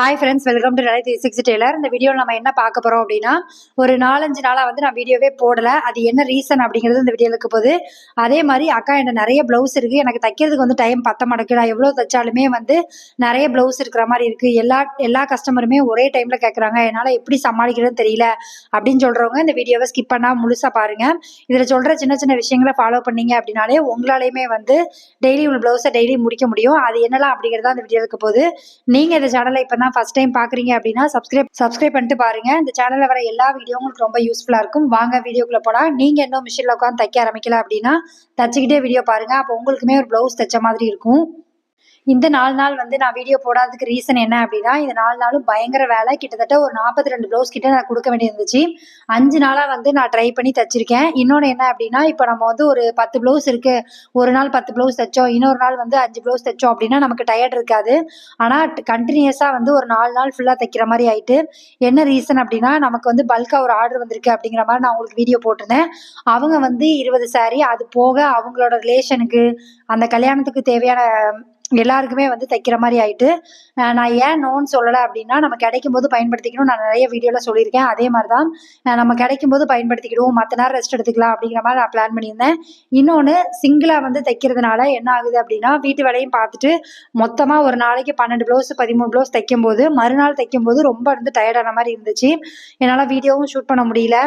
Hi friends welcome to three six tailor இந்த வீடியோவில் நம்ம என்ன பார்க்க போகிறோம் அப்படின்னா ஒரு நாலஞ்சு நாளாக வந்து நான் வீடியோவே போடலை. அது என்ன ரீசன் அப்படிங்கிறது இந்த வீடியோவில் இருக்க போது அதே மாதிரி அக்கா என்ன நிறைய ப்ளவுஸ் இருக்குது எனக்கு தைக்கிறதுக்கு வந்து டைம் பத்த மாட்டேங்குது. நான் எவ்வளோ தைச்சாலுமே வந்து நிறைய ப்ளவுஸ் இருக்கிற மாதிரி இருக்குது எல்லா எல்லா கஸ்டமருமே ஒரே டைமில் கேட்குறாங்க என்னால் எப்படி சமாளிக்கிறதுன்னு தெரியல அப்படின்னு சொல்கிறவங்க இந்த வீடியோவை ஸ்கிப் பண்ணால் முழுசாக பாருங்கள் இதில் சொல்கிற சின்ன சின்ன விஷயங்களை ஃபாலோ பண்ணீங்க அப்படின்னாலே உங்களாலேயுமே வந்து டெய்லி உள்ள ப்ளவுஸை டெய்லி முடிக்க முடியும். அது என்னலாம் அப்படிங்கிறதா அந்த வீடியோ இருக்க போது நீங்கள் இந்த சேனலை இப்போ தான் ஃபர்ஸ்ட் டைம் பார்க்குறீங்க அப்படின்னா சப்ஸ்கிரைப் சப்ஸ்கிரைப் பண்ணிட்டு பாருங்க. இந்த சேனலில் வர எல்லா வீடியோ உங்களுக்கு ரொம்ப யூஸ்ஃபுல்லாக இருக்கும். வாங்க வீடியோக்குள்ளே போகலாம் நீங்கள் இன்னும் மிஷினில் உட்காந்து தைக்க ஆரம்பிக்கல அப்படின்னா தச்சுக்கிட்டே வீடியோ பாருங்க. அப்போ உங்களுக்குமே ஒரு ப்ளவுஸ் தைச்ச மாதிரி இருக்கும். இந்த நாலு நாள் வந்து நான் வீடியோ போடாததுக்கு ரீசன் என்ன அப்படின்னா இந்த நாலு நாளும் பயங்கர வேலை. கிட்டத்தட்ட ஒரு நாற்பத்தி ரெண்டு ப்ளவுஸ் கிட்ட நான் கொடுக்க வேண்டியிருந்துச்சு. அஞ்சு நாளாக வந்து நான் ட்ரை பண்ணி தச்சிருக்கேன். இன்னொன்று என்ன அப்படின்னா இப்போ நம்ம வந்து ஒரு பத்து ப்ளவுஸ் இருக்கு. ஒரு நாள் பத்து ப்ளவுஸ் தைச்சோம். இன்னொரு நாள் வந்து அஞ்சு ப்ளவுஸ் தைச்சோம் அப்படின்னா நமக்கு டயர்ட் இருக்காது. ஆனால் கண்டினியூஸாக வந்து ஒரு நாலு நாள் ஃபுல்லாக தைக்கிற மாதிரி ஆயிட்டு என்ன ரீசன் அப்படின்னா நமக்கு வந்து பல்காக ஒரு ஆர்டர் வந்திருக்கு அப்படிங்கிற மாதிரி நான் உங்களுக்கு வீடியோ போட்டிருந்தேன். அவங்க வந்து இருபது சாரி அது போக அவங்களோட ரிலேஷனுக்கு அந்த கல்யாணத்துக்கு தேவையான எல்லாருக்குமே வந்து தைக்கிற மாதிரி ஆயிட்டு நான் ஏன் நோன்னு சொல்லலை அப்படின்னா நம்ம கிடைக்கும் போது பயன்படுத்திக்கணும். நான் நிறைய வீடியோவில் சொல்லியிருக்கேன். அதே மாதிரி தான் நம்ம கிடைக்கும் போது பயன்படுத்திக்கிடுவோம். மற்ற நேரம் ரெஸ்ட் எடுத்துக்கலாம் அப்படிங்கிற மாதிரி நான் பிளான் பண்ணியிருந்தேன். இன்னொன்று சிங்கிளாக வந்து தைக்கிறதுனால என்ன ஆகுது அப்படின்னா வீட்டு வேலையும் பார்த்துட்டு மொத்தமாக ஒரு நாளைக்கு பன்னெண்டு ப்ளவுஸ் பதிமூணு ப்ளவுஸ் தைக்கும் போது மறுநாள் தைக்கும் போது ரொம்ப வந்து டயர்டான மாதிரி இருந்துச்சு. என்னால் வீடியோவும் ஷூட் பண்ண முடியல.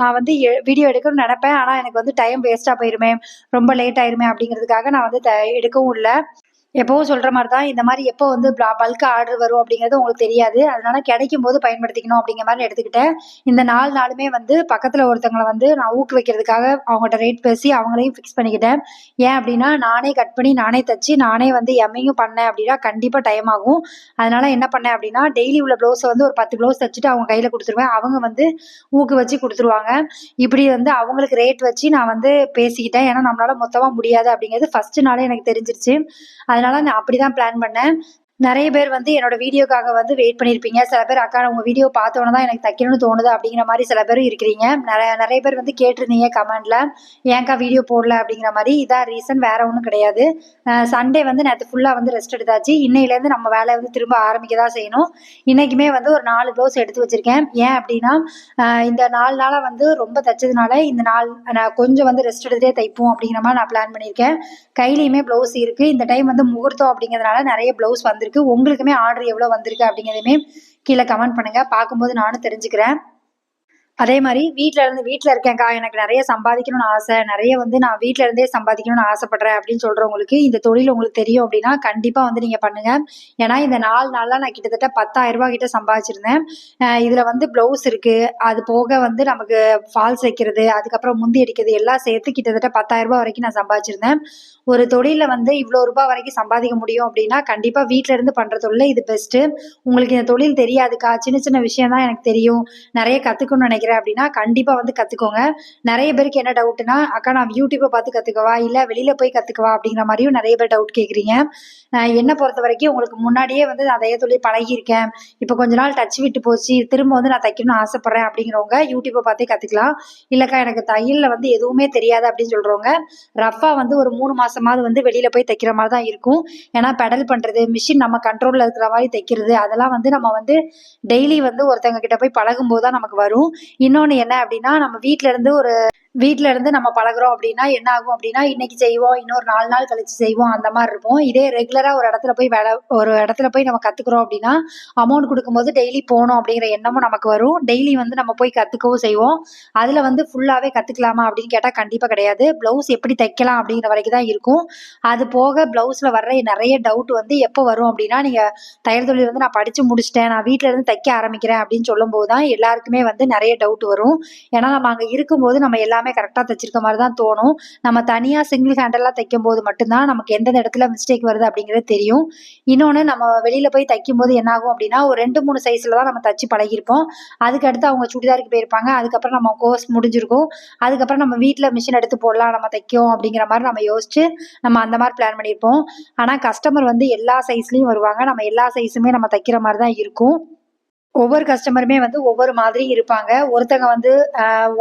நான் வந்து வீடியோ எடுக்கணும்னு நினப்பேன். ஆனால் எனக்கு வந்து டைம் வேஸ்ட்டாக போயிருமே. ரொம்ப லேட் ஆயிருமே அப்படிங்கிறதுக்காக நான் வந்து எடுக்கவும் இல்லை. எப்பவும் சொல்கிற மாதிரி தான் இந்த மாதிரி எப்போ வந்து பல்க் ஆர்டர் வரும் அப்படிங்கிறது உங்களுக்கு தெரியாது. அதனால கிடைக்கும் போது பயன்படுத்திக்கணும் அப்படிங்கிற மாதிரி எடுத்துக்கிட்டேன். இந்த நாலு நாளுமே வந்து பக்கத்தில் ஒருத்தவங்களை வந்து நான் ஊக்குவிக்கிறதுக்காக அவங்கள்ட்ட ரேட் பேசி அவங்களையும் ஃபிக்ஸ் பண்ணிக்கிட்டேன். ஏன் அப்படின்னா நானே கட் பண்ணி நானே தச்சு நானே வந்து எம்மையும் பண்ணேன் அப்படின்னா கண்டிப்பாக டைம் ஆகும். அதனால என்ன பண்ணேன் அப்படின்னா டெய்லி உள்ள ப்ளவுஸை வந்து ஒரு பத்து ப்ளவுஸ் தச்சுட்டு அவங்க கையில் கொடுத்துருவேன். அவங்க வந்து ஊக்கு வச்சு கொடுத்துருவாங்க. இப்படி வந்து அவங்களுக்கு ரேட் வச்சு நான் வந்து பேசிக்கிட்டேன். ஏன்னா நம்மளால மொத்தமாக முடியாது அப்படிங்கிறது ஃபர்ஸ்ட் நாளே எனக்கு தெரிஞ்சிருச்சு. அதனால நான் அப்படிதான் பிளான் பண்ணேன். நிறைய பேர் வந்து என்னோட வீடியோக்காக வந்து வெயிட் பண்ணியிருப்பீங்க சில பேர் அக்கா உங்கள் வீடியோ பார்த்தோன்னே தான் எனக்கு தைக்கணும்னு தோணுது அப்படிங்கிற மாதிரி சில பேரும் இருக்கிறீங்க. நிறைய நிறைய பேர் வந்து கேட்டிருந்தீங்க கமெண்டில் ஏன்க்கா வீடியோ போடல? அப்படிங்கிற மாதிரி. இதான் ரீசன் வேற ஒன்றும் கிடையாது. சண்டே வந்து நேற்று ஃபுல்லாக வந்து ரெஸ்ட் எடுத்தாச்சு. இன்னையிலேருந்து நம்ம வேலையை வந்து திரும்ப ஆரம்பிக்க தான் செய்யணும். இன்றைக்குமே வந்து ஒரு நாலு ப்ளவுஸ் எடுத்து வச்சுருக்கேன். ஏன் அப்படின்னா இந்த நாலு நாளாக வந்து ரொம்ப தைச்சதுனால இந்த நாள் நான் கொஞ்சம் வந்து ரெஸ்ட் எடுத்துகிட்டே தைப்போம் அப்படிங்கிற மாதிரி நான் பிளான் பண்ணியிருக்கேன். கையிலையுமே ப்ளவுஸ் இருக்குது இந்த டைம் வந்து முகூர்த்தம் அப்படிங்கிறதுனால நிறைய ப்ளவுஸ் வந்துருக்கு. இருக்கு. உங்களுக்குமே ஆர்டர் எவ்வளோ வந்திருக்கு அப்படிங்கிறதுமே கீழே கமெண்ட் பண்ணுங்க. பார்க்கும்போது நானும் தெரிஞ்சுக்கிறேன். அதே மாதிரி வீட்டில இருந்து வீட்டில் இருக்கேன்க்கா. எனக்கு நிறைய சம்பாதிக்கணும்னு ஆசை. நிறைய வந்து நான் வீட்டில இருந்தே சம்பாதிக்கணும்னு ஆசைப்படுறேன் அப்படின்னு சொல்றவங்களுக்கு இந்த தொழில் உங்களுக்கு தெரியும் அப்படின்னா கண்டிப்பாக வந்து நீங்கள் பண்ணுங்க. ஏன்னா இந்த நாலு நாளில் நான் கிட்டத்தட்ட பத்தாயிரம் ரூபாய் கிட்ட சம்பாதிச்சிருந்தேன். இதில் வந்து ப்ளவுஸ் இருக்கு. அது போக வந்து நமக்கு ஃபால்ஸ் வைக்கிறது அதுக்கப்புறம் முந்தி அடிக்கிறது எல்லாம் சேர்த்து கிட்டத்தட்ட பத்தாயிரம் ரூபாய் வரைக்கும் நான் சம்பாதிச்சிருந்தேன். ஒரு தொழிலில் வந்து இவ்வளோ ரூபாய் வரைக்கும் சம்பாதிக்க முடியும் அப்படின்னா கண்டிப்பாக வீட்டில இருந்து பண்ணுற தொழில இது பெஸ்ட்டு உங்களுக்கு இந்த தொழில் தெரியாதுக்கா. சின்ன சின்ன விஷயம் தான் எனக்கு தெரியும். நிறைய கற்றுக்கணும்னு நினைக்கிறேன். நினைக்கிறேன் அப்படின்னா கண்டிப்பாக வந்து கற்றுக்கோங்க நிறைய பேருக்கு என்ன டவுட்னா அக்கா நான் யூடியூப்பை பார்த்து கற்றுக்கவா இல்லை வெளியில் போய் கற்றுக்கவா அப்படிங்கிற மாதிரியும் நிறைய பேர் டவுட் கேட்குறீங்க என்னை பொறுத்த வரைக்கும் உங்களுக்கு முன்னாடியே வந்து நான் தைய தொழில் பழகியிருக்கேன். இப்போ கொஞ்ச நாள் டச் விட்டு போச்சு. திரும்ப வந்து நான் தைக்கணும்னு ஆசைப்பட்றேன் அப்படிங்கிறவங்க யூடியூப்பை பார்த்தே கற்றுக்கலாம் இல்லைக்கா எனக்கு தையலில் வந்து எதுவுமே தெரியாது அப்படின்னு சொல்கிறவங்க ரஃபாக வந்து ஒரு மூணு மாதமாவது வந்து வெளியில் போய் தைக்கிற மாதிரி தான் இருக்கும். ஏன்னா பெடல் பண்ணுறது மிஷின் நம்ம கண்ட்ரோலில் இருக்கிற மாதிரி தைக்கிறது அதெல்லாம் வந்து நம்ம வந்து டெய்லி வந்து ஒருத்தவங்க கிட்ட போய் பழகும்போது தான் நமக்கு வரும். இன்னொன்று என்ன அப்படின்னா நம்ம வீட்டில இருந்து ஒரு வீட்டில இருந்து நம்ம பழகுறோம் அப்படின்னா என்ன ஆகும் அப்படின்னா இன்னைக்கு செய்வோம் இன்னொரு நாலு நாள் கழிச்சு செய்வோம் அந்த மாதிரி இருப்போம். இதே ரெகுலராக ஒரு இடத்துல போய் வேலை ஒரு இடத்துல போய் நம்ம கற்றுக்குறோம் அப்படின்னா அமௌண்ட் கொடுக்கும்போது டெய்லி போகணும் அப்படிங்கிற எண்ணமும் நமக்கு வரும். டெய்லி வந்து நம்ம போய் கற்றுக்கவும் செய்வோம். அதில் வந்து ஃபுல்லாகவே கற்றுக்கலாமா அப்படின்னு கேட்டால் கண்டிப்பாக கிடையாது. ப்ளவுஸ் எப்படி தைக்கலாம் அப்படிங்கிற வரைக்கும் தான் இருக்கும். அது போக ப்ளவுஸில் வர்ற நிறைய டவுட் வந்து எப்போ வரும் அப்படின்னா நீங்கள் தையல் தொழில் வந்து நான் படித்து முடிச்சிட்டேன் நான் வீட்டில் இருந்து தைக்க ஆரம்பிக்கிறேன் அப்படின்னு சொல்லும்போது தான் எல்லாருக்குமே வந்து நிறைய டவுட் வரும். ஏன்னா நம்ம அங்கே இருக்கும்போது நம்ம எல்லா எல்லாமே கரெக்டாக தைச்சிருக்க மாதிரி தான் தோணும். நம்ம தனியாக சிங்கிள் ஹேண்டலாக தைக்கும் போது மட்டும்தான் நமக்கு எந்தெந்த இடத்துல மிஸ்டேக் வருது அப்படிங்கிறது தெரியும். இன்னொன்று நம்ம வெளியில் போய் தைக்கும் போது என்ன ஆகும் அப்படின்னா ஒரு ரெண்டு மூணு சைஸில் தான் நம்ம தச்சு பழகிருப்போம் அதுக்கடுத்து அவங்க சுடிதாருக்கு போயிருப்பாங்க. அதுக்கப்புறம் நம்ம கோர்ஸ் முடிஞ்சிருக்கும். அதுக்கப்புறம் நம்ம வீட்டில் மிஷின் எடுத்து போடலாம் நம்ம தைக்கும் அப்படிங்கிற மாதிரி நம்ம யோசிச்சு நம்ம அந்த மாதிரி பிளான் பண்ணியிருப்போம். ஆனால் கஸ்டமர் வந்து எல்லா சைஸ்லேயும் வருவாங்க. நம்ம எல்லா சைஸுமே நம்ம தைக்கிற மாதிரி தான் இருக்கும். ஒவ்வொரு கஸ்டமருமே வந்து ஒவ்வொரு மாதிரி இருப்பாங்க. ஒருத்தங்க வந்து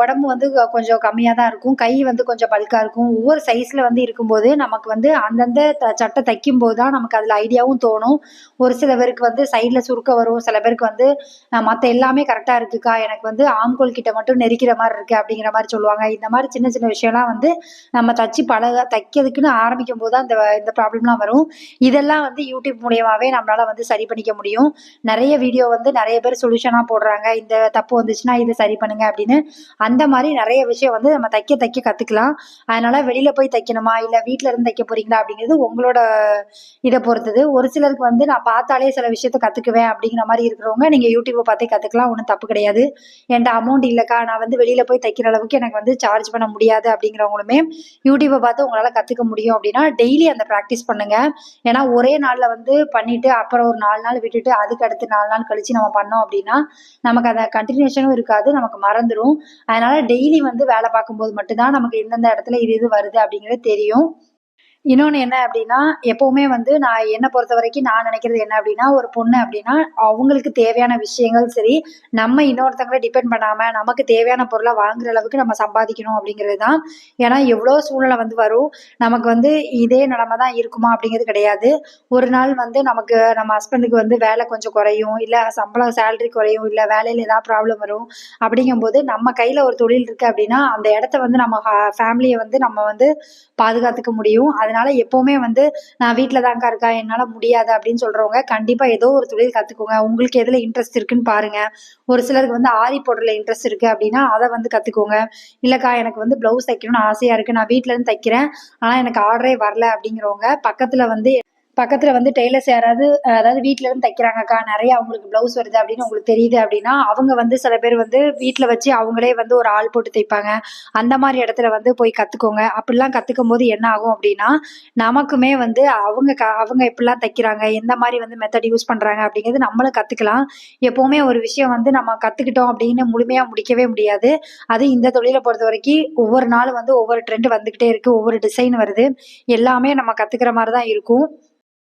உடம்பு வந்து கொஞ்சம் கம்மியாக தான் இருக்கும். கை வந்து கொஞ்சம் பல்காக இருக்கும். ஒவ்வொரு சைஸில் வந்து இருக்கும்போது, நமக்கு வந்து அந்தந்த த சட்டை தைக்கும்போது தான் நமக்கு அதில் ஐடியாவும் தோணும். ஒரு சில பேருக்கு வந்து சைடில் சுருக்கம் வரும். சில பேருக்கு வந்து மற்ற எல்லாமே கரெக்டாக இருக்குக்கா. எனக்கு வந்து ஆம்கோல் கிட்ட மட்டும் நெரிக்கிற மாதிரி இருக்குது அப்படிங்கிற மாதிரி சொல்லுவாங்க. இந்த மாதிரி சின்ன சின்ன விஷயம்லாம் வந்து நம்ம தச்சு பழக தைக்கிறதுக்குன்னு ஆரம்பிக்கும்போது தான் இந்த இந்த ப்ராப்ளம்லாம் வரும். இதெல்லாம் வந்து யூடியூப் மூலியமாகவே நம்மளால் வந்து சரி பண்ணிக்க முடியும். நிறைய வீடியோ வந்து நிறைய நிறைய பேர் சொல்யூஷனாக போடுறாங்க. இந்த தப்பு வந்துச்சுன்னா இதை சரி பண்ணுங்க அப்படின்னு. அந்த மாதிரி நிறைய விஷயம் வந்து நம்ம தைக்க தைக்க கற்றுக்கலாம் அதனால வெளியில போய் தைக்கணுமா? இல்லை வீட்டில் இருந்து தைக்க போறீங்களா? அப்படிங்கிறது உங்களோட இதை பொறுத்தது. ஒரு சிலருக்கு வந்து நான் பார்த்தாலே சில விஷயத்த கற்றுக்குவேன் அப்படிங்கிற மாதிரி இருக்கிறவங்க, நீங்கள் யூடியூப்பை பார்த்தே கற்றுக்கலாம் ஒன்றும் தப்பு கிடையாது. என்கிட்ட அமௌண்ட் இல்லைக்கா நான் வந்து வெளியில போய் தைக்கிற அளவுக்கு எனக்கு வந்து சார்ஜ் பண்ண முடியாது அப்படிங்கிறவங்களுமே, யூடியூப்பை பார்த்து உங்களால் கற்றுக்க முடியும் அப்படின்னா, டெய்லி அந்த ப்ராக்டிஸ் பண்ணுங்க. ஏன்னா ஒரே நாளில் வந்து பண்ணிட்டு, அப்புறம் ஒரு நாலு நாள் விட்டுட்டு, அதுக்கு அடுத்து நாலு நாள் கழிச்சு நம்ம பண்ணோம் அப்படின்னா, நமக்கு அந்த கண்டினியூஷனும் இருக்காது. நமக்கு மறந்துரும். அதனால டெய்லி வந்து வேலை பார்க்கும்போது மட்டும்தான் நமக்கு எந்தெந்த இடத்துல இது இது வருது அப்படிங்கிறது தெரியும். இன்னொன்று என்ன அப்படின்னா, எப்போவுமே வந்து நான் என்னை பொறுத்த வரைக்கும் நான் நினைக்கிறது என்ன அப்படின்னா, ஒரு பொண்ணு அப்படின்னா, அவங்களுக்கு தேவையான விஷயங்கள் சரி, நம்ம இன்னொருத்தங்கள டிபெண்ட் பண்ணாமல் நமக்கு தேவையான பொருளை வாங்குற அளவுக்கு நம்ம சம்பாதிக்கணும் அப்படிங்கிறது தான். ஏன்னா எவ்வளோ சூழ்நிலை வந்து வரும். நமக்கு வந்து இதே நிலமை தான் இருக்குமா அப்படிங்கிறது கிடையாது. ஒரு நாள் வந்து நமக்கு நம்ம ஹஸ்பண்டுக்கு வந்து வேலை கொஞ்சம் குறையும், இல்லை சம்பளம் சேலரி குறையும், இல்லை வேலையில் ஏதாவது ப்ராப்ளம் வரும். அப்படிங்கும்போது நம்ம கையில் ஒரு தொழில் இருக்குது அப்படின்னா, அந்த இடத்த வந்து நம்ம ஃபேமிலியை வந்து நம்ம வந்து பாதுகாத்துக்க முடியும். அதனால எப்பவுமே வந்து நான் வீட்டில் தான்க்கா இருக்கா என்னால் முடியாது அப்படின்னு சொல்றவங்க, கண்டிப்பாக ஏதோ ஒரு தொழில் கற்றுக்கோங்க உங்களுக்கு எதில் இன்ட்ரெஸ்ட் இருக்குன்னு பாருங்க. ஒரு சிலருக்கு வந்து ஆரி போடுறதுல இன்ட்ரெஸ்ட் இருக்கு அப்படின்னா, அதை வந்து கற்றுக்கோங்க இல்லைக்கா எனக்கு வந்து ப்ளவுஸ் தைக்கணும்னு ஆசையாக இருக்கு. நான் வீட்டிலேருந்து தைக்கிறேன். ஆனால் எனக்கு ஆர்டரே வரல அப்படிங்கிறவங்க, பக்கத்தில் வந்து பக்கத்துல வந்து டெய்லர்ஸ் யாராவது அதாவது வீட்டிலேருந்து இருந்து தைக்கிறாங்கக்கா, நிறைய அவங்களுக்கு ப்ளவுஸ் வருது அப்படின்னு உங்களுக்கு தெரியுது அப்படின்னா, அவங்க வந்து சில பேர் வந்து வீட்டில் வச்சு அவங்களே வந்து ஒரு ஆள் போட்டு தைப்பாங்க. அந்த மாதிரி இடத்துல வந்து போய் கத்துக்கோங்க. அப்படிலாம் கத்துக்கும்போது என்ன ஆகும் அப்படின்னா, நமக்குமே வந்து அவங்க க அவங்க எப்படிலாம் தைக்கிறாங்க, எந்த மாதிரி வந்து மெத்தட் யூஸ் பண்றாங்க அப்படிங்கிறது நம்மளும் கத்துக்கலாம். எப்பவுமே ஒரு விஷயம் வந்து நம்ம கத்துக்கிட்டோம் அப்படின்னு முழுமையா முடிக்கவே முடியாது. அதுவும் இந்த தொழிலை பொறுத்த வரைக்கும் ஒவ்வொரு நாளும் வந்து ஒவ்வொரு ட்ரெண்ட் வந்துகிட்டே இருக்கு. ஒவ்வொரு டிசைன் வருது. எல்லாமே நம்ம கத்துக்கிற மாதிரி தான் இருக்கும்.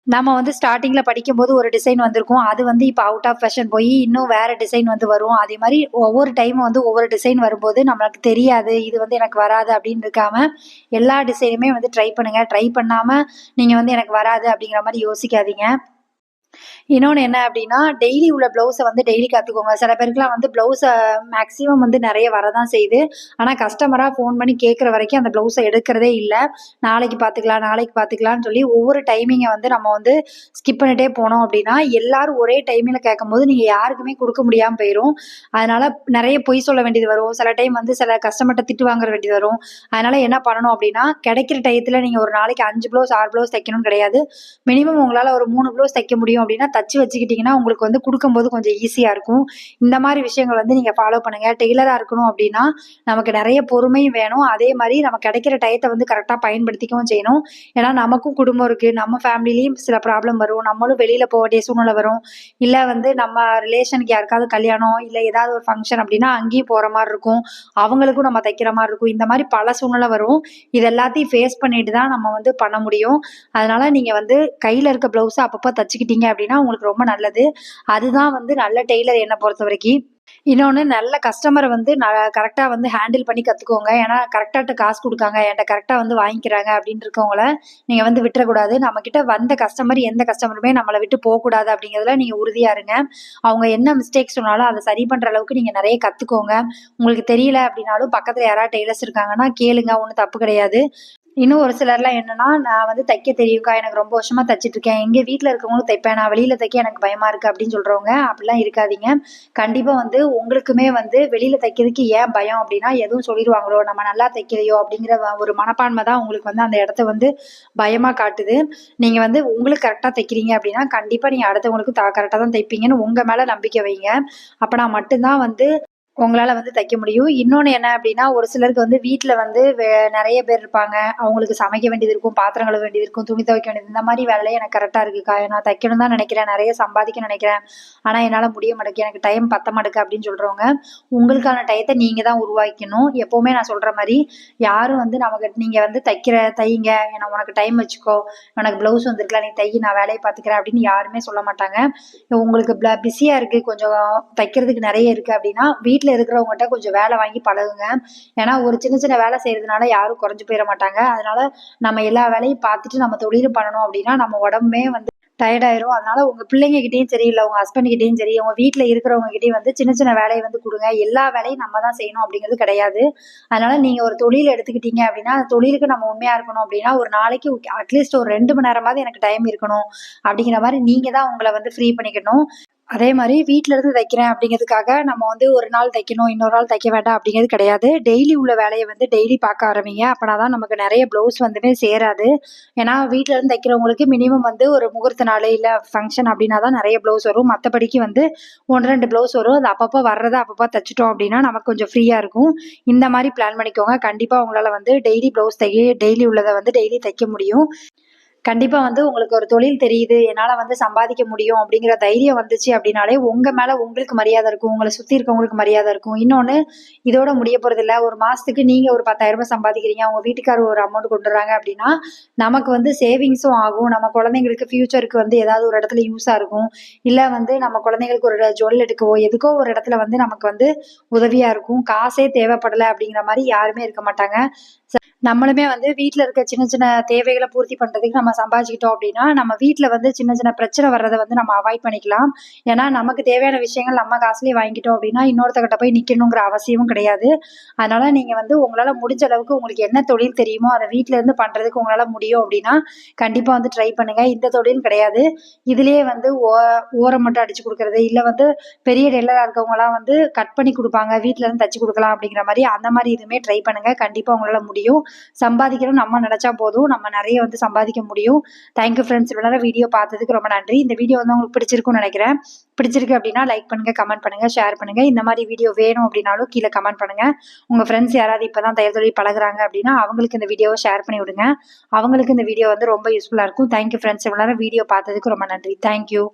நம்ம வந்து ஸ்டார்ட்டிங்ல படிக்கும்போது ஒரு டிசைன் வந்திருக்கும். அது வந்து இப்போ அவுட் ஆஃப் ஃபேஷன் போய் இன்னும் வேற டிசைன் வந்து வரும். அதே மாதிரி ஒவ்வொரு டைமும் வந்து ஒவ்வொரு டிசைன் வரும்போது, நம்மளுக்கு தெரியாது. இது வந்து எனக்கு வராது அப்படின்னு இருக்காம, எல்லா டிசைனுமே வந்து ட்ரை பண்ணுங்க. ட்ரை பண்ணாம நீங்க வந்து எனக்கு வராது அப்படிங்கிற மாதிரி யோசிக்காதீங்க. இன்னொன்று என்ன அப்படின்னா, டெய்லி உள்ள ப்ளவுஸை வந்து டெய்லி கற்றுக்கோங்க சில பேருக்குலாம் வந்து ப்ளவுஸை மேக்ஸிமம் வந்து நிறைய வரதான் செய்யுது. ஆனால் கஸ்டமராக ஃபோன் பண்ணி கேட்குற வரைக்கும் அந்த ப்ளவுஸை எடுக்கிறதே இல்லை நாளைக்கு பார்த்துக்கலாம், நாளைக்கு பார்த்துக்கலாம்னு சொல்லி ஒவ்வொரு டைமிங்கை வந்து நம்ம வந்து ஸ்கிப் பண்ணிட்டே போனோம் அப்படின்னா, எல்லாரும் ஒரே டைமில கேட்கும்போது நீங்கள் யாருக்குமே கொடுக்க முடியாமல் போயிரும். அதனால் நிறைய பொய் சொல்ல வேண்டியது வரும். சில டைம் வந்து சில கஸ்டமர்ட்ட திட்டு வாங்க வேண்டியது வரும். அதனால் என்ன பண்ணணும் அப்படின்னா, கிடைக்கிற டயத்தில் நீங்கள் ஒரு நாளைக்கு அஞ்சு ப்ளவுஸ், ஆறு ப்ளவுஸ் தைக்கணும்னு கிடையாது. மினிமம் உங்களால் ஒரு மூணு ப்ளவுஸ் தைக்க முடியும் அப்படின்னா, தச்சு வச்சுக்கிட்டிங்கன்னா உங்களுக்கு வந்து கொடுக்கும்போது கொஞ்சம் ஈஸியாக இருக்கும். இந்த மாதிரி விஷயங்கள் வந்து நீங்கள் ஃபாலோ பண்ணுங்கள் டெய்லராக இருக்கணும் அப்படின்னா, நமக்கு நிறைய பொறுமையும் வேணும். அதே மாதிரி நம்ம கிடைக்கிற டயத்தை வந்து கரெக்டாக பயன்படுத்திக்கவும் செய்யணும். ஏன்னா நமக்கும் குடும்பம் இருக்குது நம்ம ஃபேமிலிலையும் சில ப்ராப்ளம் வரும். நம்மளும் வெளியில் போக வேண்டிய சூழ்நிலை வரும். இல்லை வந்து நம்ம ரிலேஷனுக்கு யாருக்காவது கல்யாணம், இல்லை ஏதாவது ஒரு ஃபங்க்ஷன் அப்படின்னா, அங்கேயும் போகிற மாதிரி இருக்கும். அவங்களுக்கும் நம்ம தைக்கிற மாதிரி இருக்கும். இந்த மாதிரி பல சூழ்நிலை வரும். இது எல்லாத்தையும் ஃபேஸ் பண்ணிட்டு தான் நம்ம வந்து பண்ண முடியும். அதனால நீங்கள் வந்து கையில் இருக்க ப்ளவுஸை அப்பப்போ தச்சுக்கிட்டீங்க அப்படின்னா, உங்களுக்கு ரொம்ப நல்லது. அதுதான் வந்து நல்ல டெய்லர் என்னை பொறுத்த வரைக்கும் இன்னொன்று நல்ல கஸ்டமரை வந்து ந கரெக்டாக வந்து ஹேண்டில் பண்ணி கற்றுக்கோங்க ஏன்னா கரெக்டாக காசு கொடுக்காங்க என்கிட்ட கரெக்டாக வந்து வாங்கிக்கிறாங்க அப்படின்னு இருக்கவங்கள நீங்கள் வந்து விட்டுறக்கூடாது. நம்மக்கிட்ட வந்த கஸ்டமர் எந்த கஸ்டமருமே நம்மளை விட்டு போகக்கூடாது அப்படிங்கிறதுல நீங்கள் உறுதியாக இருங்க. அவங்க என்ன மிஸ்டேக் சொன்னாலும் அதை சரி பண்ணுற அளவுக்கு நீங்கள் நிறைய கற்றுக்கோங்க உங்களுக்கு தெரியல அப்படின்னாலும் பக்கத்தில் யாராவது டெய்லர்ஸ் இருக்காங்கன்னா கேளுங்க. ஒன்றும் தப்பு கிடையாது. இன்னும் ஒரு சிலர்லாம் என்னன்னா, நான் வந்து தைக்க தெரியும்க்கா. எனக்கு ரொம்ப வருஷமா தைச்சிட்டு இருக்கேன். எங்க வீட்டில் இருக்கவங்களும் தைப்பேன். நான் வெளியில தைக்க எனக்கு பயமா இருக்கு அப்படின்னு சொல்றவங்க, அப்படிலாம் இருக்காதீங்க. கண்டிப்பா வந்து உங்களுக்குமே வந்து வெளியில தைக்கிறதுக்கு ஏன் பயம் அப்படின்னா, எதுவும் சொல்லிடுவாங்களோ நம்ம நல்லா தைக்கலையோ அப்படிங்கிற ஒரு மனப்பான்மை தான் உங்களுக்கு வந்து அந்த இடத்த வந்து பயமா காட்டுது. நீங்க வந்து உங்களுக்கு கரெக்டா தைக்கிறீங்க அப்படின்னா, கண்டிப்பா நீங்க அடுத்தவங்களுக்கு கரெக்டா தான் தைப்பீங்கன்னு உங்க மேல நம்பிக்கை வைங்க. அப்ப நான் மட்டும்தான் வந்து உங்களால் வந்து தைக்க முடியும். இன்னொன்று என்ன அப்படின்னா ஒரு சிலருக்கு வந்து வீட்டில் வந்து வே நிறைய பேர் இருப்பாங்க. அவங்களுக்கு சமைக்க வேண்டியது இருக்கும் பாத்திரம் கழுவ வேண்டியது இருக்கும் துணி துவைக்க வேண்டியது இந்த மாதிரி வேலையை எனக்கு கரெக்டாக இருக்குக்கா நான் தைக்கணும் தான் நினைக்கிறேன். நிறைய சம்பாதிக்க நினைக்கிறேன். ஆனால் என்னால் முடிய மாட்டேங்குது. எனக்கு டைம் பத்த மாட்டேக்கு அப்படின்னு சொல்கிறவங்க உங்களுக்கான டயத்தை நீங்கள் தான் உருவாக்கணும் எப்போவுமே நான் சொல்கிற மாதிரி யாரும் வந்து நமக்கு நீங்கள் வந்து தைக்கிற தைங்க. ஏன்னா உனக்கு டைம் வச்சுக்கோ. உனக்கு ப்ளவுஸ் வந்திருக்கலாம் நீ தை நான் வேலையை பார்த்துக்கிறேன் அப்படின்னு யாருமே சொல்ல மாட்டாங்க. உங்களுக்கு பிஸியாக இருக்குது கொஞ்சம் தைக்கிறதுக்கு நிறைய இருக்குது அப்படின்னா வீட்டில் வீட்டில் இருக்கிறவங்ககிட்ட கொஞ்சம் வேலை வாங்கி பழகுங்க. ஏன்னா ஒரு சின்ன சின்ன வேலை செய்கிறதுனால யாரும் குறைஞ்சு போயிட மாட்டாங்க. அதனால நம்ம எல்லா வேலையும் பார்த்துட்டு நம்ம தொழிலும் பண்ணணும் அப்படின்னா நம்ம உடம்புமே வந்து டயர்டாயிரும் அதனால உங்க பிள்ளைங்க கிட்டேயும் சரி இல்லை உங்க ஹஸ்பண்ட் கிட்டேயும் சரி உங்க வீட்டில் இருக்கிறவங்க கிட்டேயும் வந்து சின்ன சின்ன வேலையை வந்து கொடுங்க. எல்லா வேலையும் நம்ம தான் செய்யணும் அப்படிங்கிறது கிடையாது. அதனால நீங்க ஒரு தொழில் எடுத்துக்கிட்டீங்க அப்படின்னா அந்த தொழிலுக்கு நம்ம உண்மையா இருக்கணும் அப்படின்னா ஒரு நாளைக்கு அட்லீஸ்ட் ஒரு ரெண்டு மணி நேரமாவது எனக்கு டைம் இருக்கணும் அப்படிங்கிற மாதிரி நீங்க தான் உங்களை வந்து ஃப்ரீ பண்ணிக்கணும். அதே மாதிரி வீட்டில இருந்து தைக்கிறேன் அப்படிங்கிறதுக்காக நம்ம வந்து ஒரு நாள் தைக்கணும் இன்னொரு நாள் தைக்க வேண்டாம் அப்படிங்கிறது கிடையாது. டெய்லி உள்ள வேலையை வந்து டெய்லி பார்க்க ஆரம்பிங்க. அப்படின்னா தான் நமக்கு நிறைய ப்ளவுஸ் வந்துமே சேராது. ஏன்னா வீட்டில இருந்து தைக்கிறவங்களுக்கு மினிமம் வந்து ஒரு முகூர்த்த நாள் இல்லை ஃபங்க்ஷன் அப்படின்னா தான் நிறைய ப்ளவுஸ் வரும். மற்றபடிக்கு வந்து ஒன்று ரெண்டு ப்ளவுஸ் வரும். அது அப்பப்போ வர்றதை அப்பப்போ தைச்சிட்டோம் அப்படின்னா நமக்கு கொஞ்சம் ஃப்ரீயாக இருக்கும். இந்த மாதிரி பிளான் பண்ணிக்கோங்க. கண்டிப்பாக உங்களால் வந்து டெய்லி ப்ளவுஸ் தைக்க டெய்லி உள்ளதை வந்து டெய்லி தைக்க முடியும். கண்டிப்பாக வந்து உங்களுக்கு ஒரு தொழில் தெரியுது என்னால் வந்து சம்பாதிக்க முடியும் அப்படிங்கிற தைரியம் வந்துச்சு அப்படின்னாலே உங்கள் மேலே உங்களுக்கு மரியாதை இருக்கும் உங்களை சுற்றி இருக்கவங்களுக்கு மரியாதை இருக்கும். இன்னொன்று இதோட முடிய போகிறதில்ல ஒரு மாதத்துக்கு நீங்கள் ஒரு பத்தாயிரம் ரூபாய் சம்பாதிக்கிறீங்க அவங்க வீட்டுக்காரர் ஒரு அமௌண்ட் கொண்டு வராங்க அப்படின்னா நமக்கு வந்து சேவிங்ஸும் ஆகும். நம்ம குழந்தைங்களுக்கு ஃப்யூச்சருக்கு வந்து ஏதாவது ஒரு இடத்துல யூஸாக இருக்கும். இல்லை வந்து நம்ம குழந்தைங்களுக்கு ஒரு ஜுவல் எடுக்கவோ எதுக்கோ ஒரு இடத்துல வந்து நமக்கு வந்து உதவியாக இருக்கும். காசே தேவைப்படலை அப்படிங்கிற மாதிரி யாருமே இருக்க மாட்டாங்க. நம்மளுமே வந்து வீட்டில் இருக்க சின்ன சின்ன தேவைகளை பூர்த்தி பண்ணுறதுக்கு நம்ம சம்பாதிச்சிக்கிட்டோம் அப்படின்னா நம்ம வீட்டில் வந்து சின்ன சின்ன பிரச்சனை வர்றதை வந்து நம்ம அவாய்ட் பண்ணிக்கலாம். ஏன்னா நமக்கு தேவையான விஷயங்கள் நம்ம காசுலேயே வாங்கிட்டோம் அப்படின்னா இன்னொருத்தக்கிட்ட போய் நிற்கணுங்கிற அவசியமும் கிடையாது. அதனால் நீங்கள் வந்து உங்களால் முடிஞ்ச அளவுக்கு உங்களுக்கு என்ன தொழில் தெரியுமோ அதை வீட்டிலேருந்து பண்ணுறதுக்கு உங்களால் முடியும் அப்படின்னா கண்டிப்பாக வந்து ட்ரை பண்ணுங்கள் இந்த தொழில் கிடையாது. இதுலேயே வந்து ஓ ஓரம் மட்டும் அடித்து கொடுக்குறது இல்லை வந்து பெரிய டெய்லராக இருக்கவங்களாம் வந்து கட் பண்ணி கொடுப்பாங்க. வீட்டிலேருந்து தச்சு கொடுக்கலாம் அப்படிங்கிற மாதிரி அந்த மாதிரி இதுவுமே ட்ரை பண்ணுங்கள் கண்டிப்பாக உங்களால் முடியும். சம்பாதிக்கிறோம் நம்ம நினச்சா போதும். நம்ம நிறைய வந்து சம்பாதிக்க முடியும். தேங்க்யூ ஃப்ரெண்ட்ஸ் இவ்வளோ நேரம் வீடியோ பார்த்ததுக்கு ரொம்ப நன்றி. இந்த வீடியோ வந்து உங்களுக்கு பிடிச்சிருக்கும்னு நினைக்கிறேன். பிடிச்சிருக்கு அப்படின்னா லைக் பண்ணுங்கள் கமெண்ட் பண்ணுங்கள் ஷேர் பண்ணுங்கள் இந்த மாதிரி வீடியோ வேணும் அப்படின்னாலும் கீழே கமெண்ட் பண்ணுங்கள் உங்கள் ஃப்ரெண்ட்ஸ் யாராவது இப்போ தான் தையல் தொழில் பழகுறாங்க அப்படின்னா அவங்களுக்கு இந்த வீடியோவை ஷேர் பண்ணி விடுங்க. அவங்களுக்கு இந்த வீடியோ வந்து ரொம்ப யூஸ்ஃபுல்லாக இருக்கும். தேங்க்யூ ஃப்ரெண்ட்ஸ் இவ்வளோ நேரம் வீடியோ பார்த்ததுக்கு ரொம்ப நன்றி. தேங்க்யூ